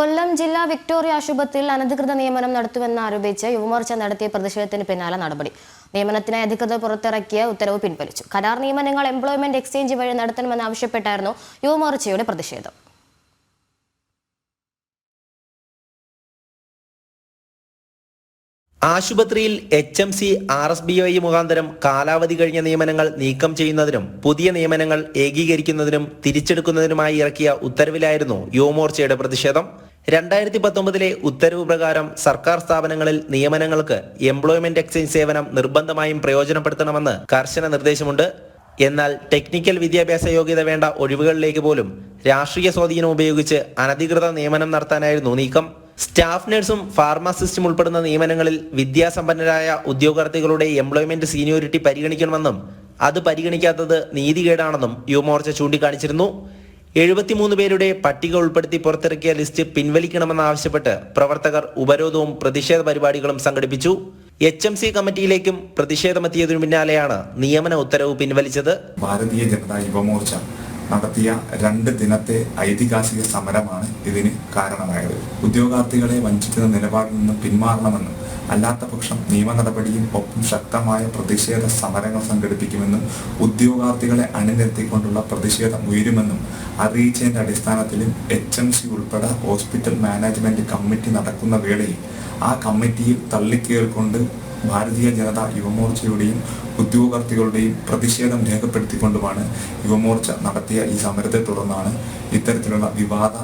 കൊല്ലം ജില്ലാ വിക്ടോറിയ ആശുപത്രിയിൽ അനധികൃത നിയമനം നടത്തുമെന്ന് ആരോപിച്ച് യുവമോർച്ച നടത്തിയ പ്രതിഷേധത്തിന് പിന്നാലെ നടപടി. നിയമനത്തിനായി അധികൃതർ പുറത്തിറക്കിയ ഉത്തരവ് പിൻവലിച്ചു. കരാർ നിയമനങ്ങൾ എംപ്ലോയ്മെന്റ് എക്സ്ചേഞ്ച് വഴി നടത്തണമെന്നാവശ്യപ്പെട്ടായിരുന്നു യുവമോർച്ചയുടെ പ്രതിഷേധം. ആശുപത്രിയിൽ H M C R S B I മുഖാന്തരം കാലാവധി കഴിഞ്ഞ നിയമനങ്ങൾ നീക്കം ചെയ്യുന്നതിനും പുതിയ നിയമനങ്ങൾ ഏകീകരിക്കുന്നതിനും തിരിച്ചെടുക്കുന്നതിനുമായി ഇറക്കിയ ഉത്തരവിലായിരുന്നു യുവമോർച്ചയുടെ പ്രതിഷേധം. രണ്ടായിരത്തി പത്തൊമ്പതിലെ ഉത്തരവ് പ്രകാരം സർക്കാർ സ്ഥാപനങ്ങളിൽ നിയമനങ്ങൾക്ക് എംപ്ലോയ്മെന്റ് എക്സ്ചേഞ്ച് സേവനം നിർബന്ധമായും പ്രയോജനപ്പെടുത്തണമെന്ന് കർശന നിർദ്ദേശമുണ്ട്. എന്നാൽ ടെക്നിക്കൽ വിദ്യാഭ്യാസ യോഗ്യത വേണ്ട ഒഴിവുകളിലേക്ക് പോലും രാഷ്ട്രീയ സ്വാധീനം ഉപയോഗിച്ച് അനധികൃത നിയമനം നടത്താനായിരുന്നു നീക്കം. സ്റ്റാഫ് നഴ്സും ഫാർമസിസ്റ്റും ഉൾപ്പെടുന്ന നിയമനങ്ങളിൽ വിദ്യാസമ്പന്നരായ ഉദ്യോഗാർത്ഥികളുടെ എംപ്ലോയ്മെന്റ് സീനിയോറിറ്റി പരിഗണിക്കണമെന്നും അത് പരിഗണിക്കാത്തത് നീതികേടാണെന്നും യുവമോർച്ച ചൂണ്ടിക്കാണിച്ചിരുന്നു. എഴുപത്തിമൂന്ന് പേരുടെ പട്ടിക ഉൾപ്പെടുത്തി പുറത്തിറക്കിയ ലിസ്റ്റ് പിൻവലിക്കണമെന്നാവശ്യപ്പെട്ട് പ്രവർത്തകർ ഉപരോധവും പ്രതിഷേധ പരിപാടികളും സംഘടിപ്പിച്ചു. എച്ച് എം സി കമ്മിറ്റിയിലേക്കും പ്രതിഷേധമെത്തിയതിനു പിന്നാലെയാണ് നിയമന ഉത്തരവ് പിൻവലിച്ചത്. ഭാരതീയ ജനതാ യുവമോർച്ച നടത്തിയ രണ്ട് ദിനത്തെ ഐതിഹാസിക സമരമാണ് ഇതിന് കാരണമായത്. ഉദ്യോഗാർത്ഥികളെ വഞ്ചിക്കുന്ന നിലപാടിൽ നിന്ന് പിന്മാറണമെന്നും അല്ലാത്ത പക്ഷം നിയമ നടപടിയും ഒപ്പം ശക്തമായ പ്രതിഷേധ സമരങ്ങൾ സംഘടിപ്പിക്കുമെന്നും ഉദ്യോഗാർത്ഥികളെ അണിനിരത്തിക്കൊണ്ടുള്ള പ്രതിഷേധം ഉയരുമെന്നും അറിയിച്ചതിന്റെ അടിസ്ഥാനത്തിലും എച്ച് എം സി ഉൾപ്പെടെ ഹോസ്പിറ്റൽ മാനേജ്മെന്റ് കമ്മിറ്റി നടക്കുന്ന വേളയിൽ ആ കമ്മിറ്റിയിൽ തള്ളിക്കേറിക്കൊണ്ട് ഭാരതീയ ജനത യുവമോർച്ചയുടെയും ഉദ്യോഗാർത്ഥികളുടെയും പ്രതിഷേധം രേഖപ്പെടുത്തിക്കൊണ്ടുമാണ് യുവമോർച്ച നടത്തിയ ഈ സമരത്തെ തുടർന്നാണ് ഇത്തരത്തിലുള്ള വിവാദ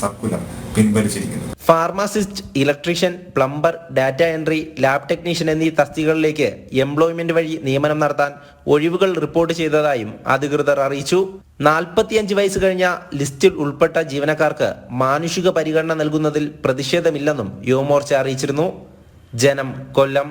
circular പിൻവലിച്ചിരിക്കുന്നത്. Pharmacist electrician plumber data entry lab technician എന്നീ തസ്തികകളിലേക്ക് എംപ്ലോയ്മെന്റ് വഴി നിയമനം നടത്താൻ ഒഴിവുകൾ റിപ്പോർട്ട് ചെയ്തതായും അധികൃതർ അറിയിച്ചു. നാൽപ്പത്തിയഞ്ച് വയസ്സ് കഴിഞ്ഞ ലിസ്റ്റിൽ ഉൾപ്പെട്ട ജീവനക്കാർക്ക് മാനുഷിക പരിഗണന നൽകുന്നതിൽ പ്രതിഷേധമില്ലെന്നും യുവമോർച്ച അറിയിച്ചിരുന്നു. ജനം കൊല്ലം.